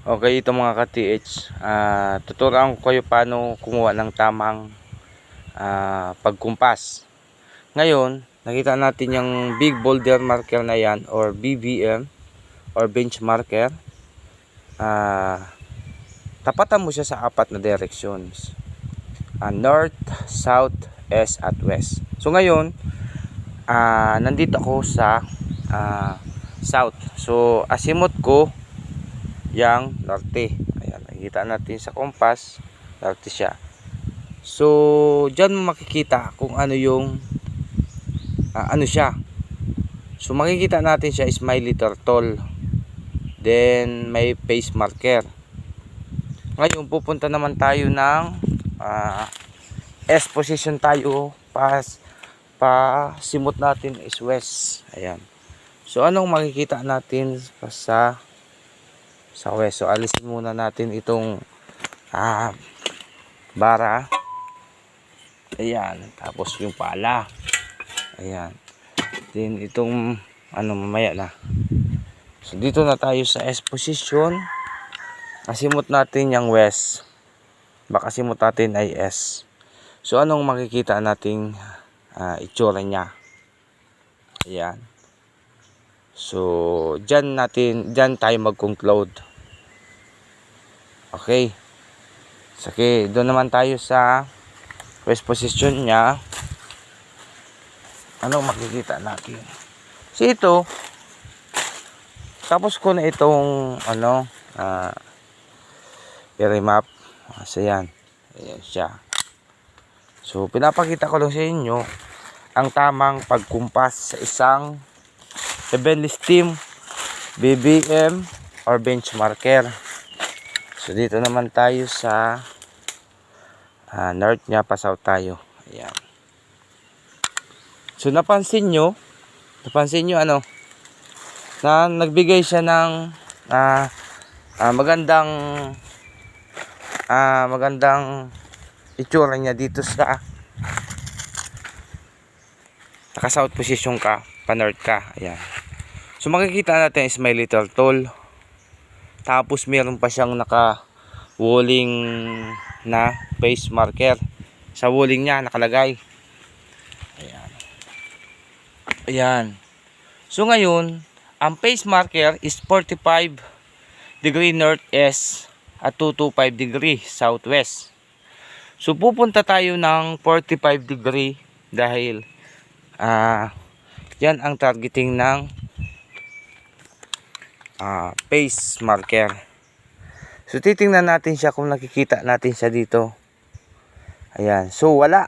Okay, ito mga ka-TH, ah, tuturuan ko kayo paano kumuha ng tamang ah, pagkumpas. Ngayon, nakita natin yung big boulder marker na yan or BBM or bench marker. Ah, tapatan mo siya sa apat na directions. Ah, north, south, east at west. So ngayon, ah, nandito ako sa ah, south. So asimot ko yang norte. Ayan, nakikita natin sa compass, norte siya. So, diyan mo makikita kung ano yung ah, ano siya. So, makikita natin siya smiley turtle. Then, may face marker. Ngayon, pupunta naman tayo ng ah, S position tayo. Pas, pa simot natin is west. Ayan. So, anong makikita natin pa sa sa west. So alisin muna natin itong ah, bara. Ayan. Tapos yung pala. Ayan. Then itong ano mamaya na. So dito na tayo sa S position. Kasimot natin yung west. Baka simot natin ay S. So anong makikita nating ah, itsura niya? Ayan. So, dyan natin, dyan tayo mag-conclude. Okay. Okay, doon naman tayo sa west position niya. Ano makikita natin? So, ito, tapos ko na itong, ano, ah, area map. So, yan. Ayan siya. So, pinapakita ko lang sa inyo ang tamang pagkumpas sa isang Evenly Steam, BBM, or benchmarker. So dito naman tayo sa ah, north niya, pa south tayo. Ayan. So napansin nyo, napansin nyo ano, na nagbigay siya ng ah, ah, magandang ah, magandang itsura niya dito sa naka south position ka, pa north ka. Ayan. So makikita natin is my little tool. Tapos meron pa siyang naka walling na face marker. Sa walling niya nakalagay. Ayan. Ayan. So ngayon, ang face marker is 45 degree northeast at 225 degree southwest. So pupunta tayo ng 45 degree dahil ah yan ang targeting ng ah, face marker. So titingnan natin siya kung nakikita natin siya dito. Ayan. So wala.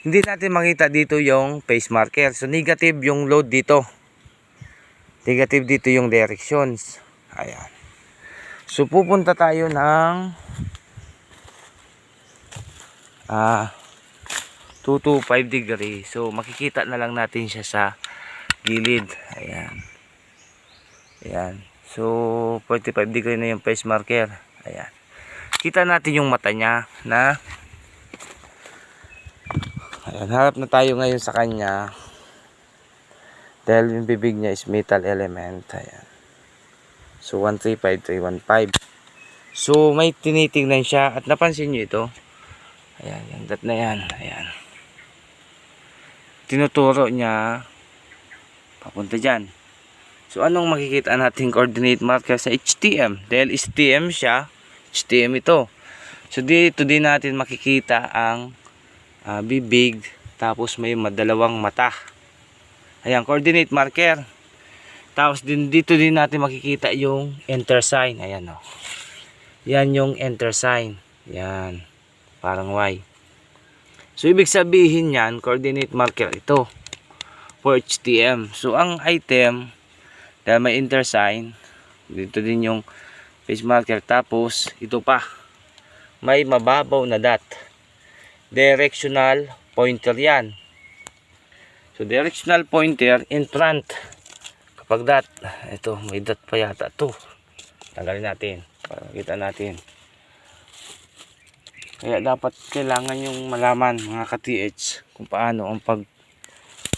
Hindi natin makita dito yung face marker. So negative yung load dito. Negative dito yung directions. Ayan. So pupunta tayo ng ah 225 degree. So makikita na lang natin siya sa gilid. Ayan. Ayan. So 45 degree na yung face marker. Ayan. Kita natin yung mata niya na Ayan, harap na tayo ngayon sa kanya. Dahil yung bibig niya is metal element. Ayan. So 135315. So may tinitingnan siya at napansin niyo ito. Ayan, yung dot na yan. Ayan tinuturo niya papunta dyan. So, anong makikita natin coordinate marker sa HTM? Dahil HTM siya, HTM ito. So, dito din natin makikita ang ah, bibig, tapos may madalawang mata. Ayan, coordinate marker. Tapos, din, dito din natin makikita yung enter sign. Ayan. Oh. Yan yung enter sign. Yan. Parang Y. So, ibig sabihin yan, coordinate marker ito for HTM. So, ang item, dahil may intersign, dito din yung face marker. Tapos, ito pa, may mababaw na dot. Directional pointer yan. So, directional pointer in front. Kapag dot, ito, may dot pa yata. Ito, tanggalin natin. Para makita natin. Kaya dapat kailangan yung malaman mga ka-TH kung paano ang pag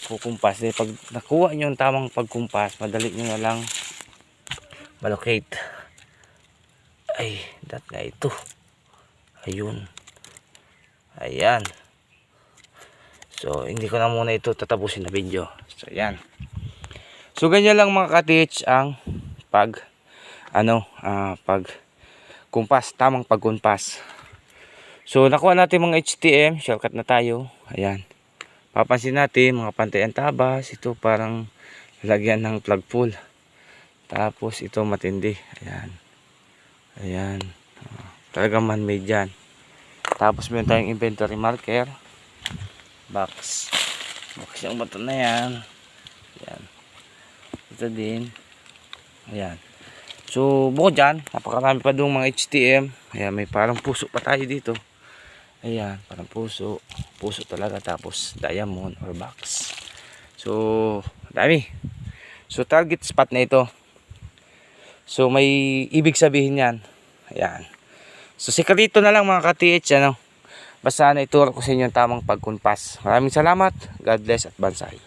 kukumpas. Dahil pag nakuha nyo yung tamang pagkumpas, madali nyo na lang malocate. Ay, dat nga ito. Ayun. Ayan. So, hindi ko na muna ito tatapusin na video. So, ayan. So, ganyan lang mga ka-TH ang pag, ano, ah, pag kumpas, tamang pagkumpas. So, nakuha natin mga HTM, shortcut na tayo. Ayan. Papansin natin, mga pantay ang tabas. Ito parang lagyan ng plug pull. Tapos, ito matindi. Ayan. Ayan. Ah, Talagang man-made yan. Tapos, meron tayong inventory marker. Box. Box yung bato na yan. Ayan. Ito din. Ayan. So, bukod dyan, napakarami pa doon mga HTM. Ayan, may parang puso pa tayo dito. Ayan, parang puso. Puso talaga. Tapos, diamond or box. So, dami. So, target spot na ito. So, may ibig sabihin yan. Ayan. So, sekreto na lang mga ka-TH, ano. Basta na ituro ko sa inyo ang tamang pagkunpas. Maraming salamat. God bless at bansay.